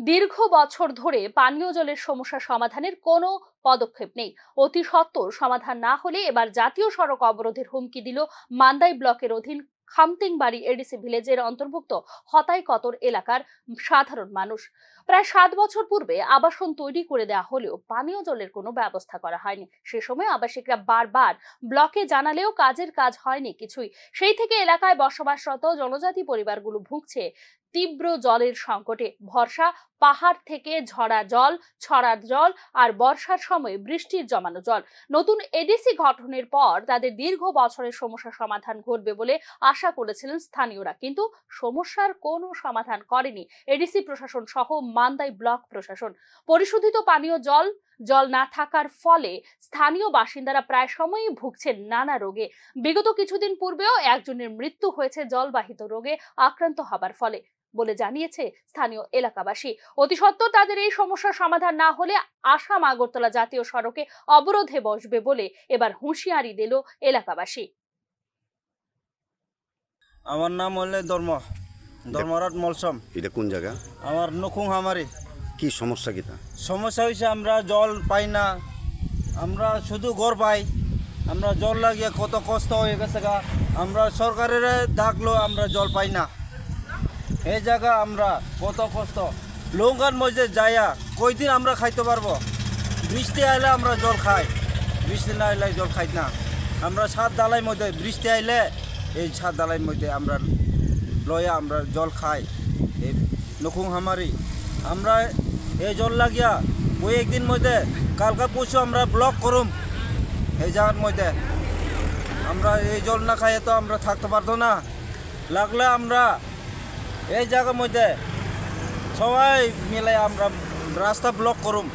দীর্ঘ বছর ধরে পানীয় জলের সমস্যা সমাধানের কোনো পদক্ষেপ নেই। অতি সত্ত্বেও সমাধান না হলে এবার জাতীয় সড়ক অবরোধের হুমকি দিল মান্দাই ব্লকের অধীন খামতিংবাড়ি এডিসি ভিলেজের অন্তর্ভুক্ত হতাই কতর এলাকার সাধারণ মানুষ। প্রায় সাত বছর পূর্বে আবাসন তৈরি করে দেওয়া হলেও পানীয় জলের কোনো ব্যবস্থা করা হয়নি। সে সময় আবাসিকরা বারবার ব্লকে জানালেও কাজের কাজ হয়নি কিছুই। সেই থেকে এলাকায় বসবাসরত জনজাতি পরিবারগুলো ভুগছে তীব্র জলের সংকটে। ভরসা, পাহাড় থেকে ঝরা জল, ছড়ার জল আর বর্ষার সময় বৃষ্টির জমানো জল। নতুন এডিসি গঠনের পর তাদের দীর্ঘ বছরের সমস্যা সমাধান ঘটবে বলে আশা করেছিলেন স্থানীয়রা, কিন্তু সমস্যার কোনো সমাধান করেনি। এডিসি প্রশাসন সহ মান্দাই ব্লক প্রশাসন। পরিশোধিত পানীয় জল জল না থাকার ফলে স্থানীয় বাসিন্দারা প্রায় সময়ই ভুগছেন নানা রোগে। বিগত কিছুদিন পূর্বেও একজনের মৃত্যু হয়েছে জলবাহিত রোগে আক্রান্ত হবার ফলে বলে জানিয়েছে স্থানীয় এলাকাবাসী। অতি সত্ত্বর তাদের এই সমস্যার সমাধান না হলে আসাম আগরতলা জাতীয় সড়কে অবরোধে বসবে বলে এবার হুঁশিয়ারি দিল এলাকাবাসী। আমার নাম হলে ধর্ম। ধর্মরাট মলসম। এটা কোন জায়গা? আমার নখুং হামারি কি সমস্যা কিতা সমস্যা হয়েছে আমরা জল পাই না। আমরা শুধু ঘর পাই। আমরা জল লাগিয়ে কত কষ্ট হয়ে গেছে গা। আমরা সরকারের ডাকলো আমরা জল পাই না। এই জায়গা আমরা কত কষ্ট। লৌকার মধ্যে যাইয়া কয়দিন আমরা খাইতে পারব? বৃষ্টি আইলে আমরা জল খাই। বৃষ্টি না আইলে জল খাই না। আমরা সাত ডালাই মধ্যে বৃষ্টি আইলে এই ছাদ ডালাই মধ্যে আমরা লয়া, আমরা জল খাই। এই নখুং হামারি। আমরা এই জল লাগিয়া ওই একদিন মধ্যে কালকা পরশু আমরা ব্লক করুম। এই জায়গার মধ্যে। আমরা এই জল না খাইয়ে তো আমরা থাকতে পারতো না। লাগলে আমরা এই জায়গার মধ্যে সবাই মিলে আমরা রাস্তা ব্লক করুম।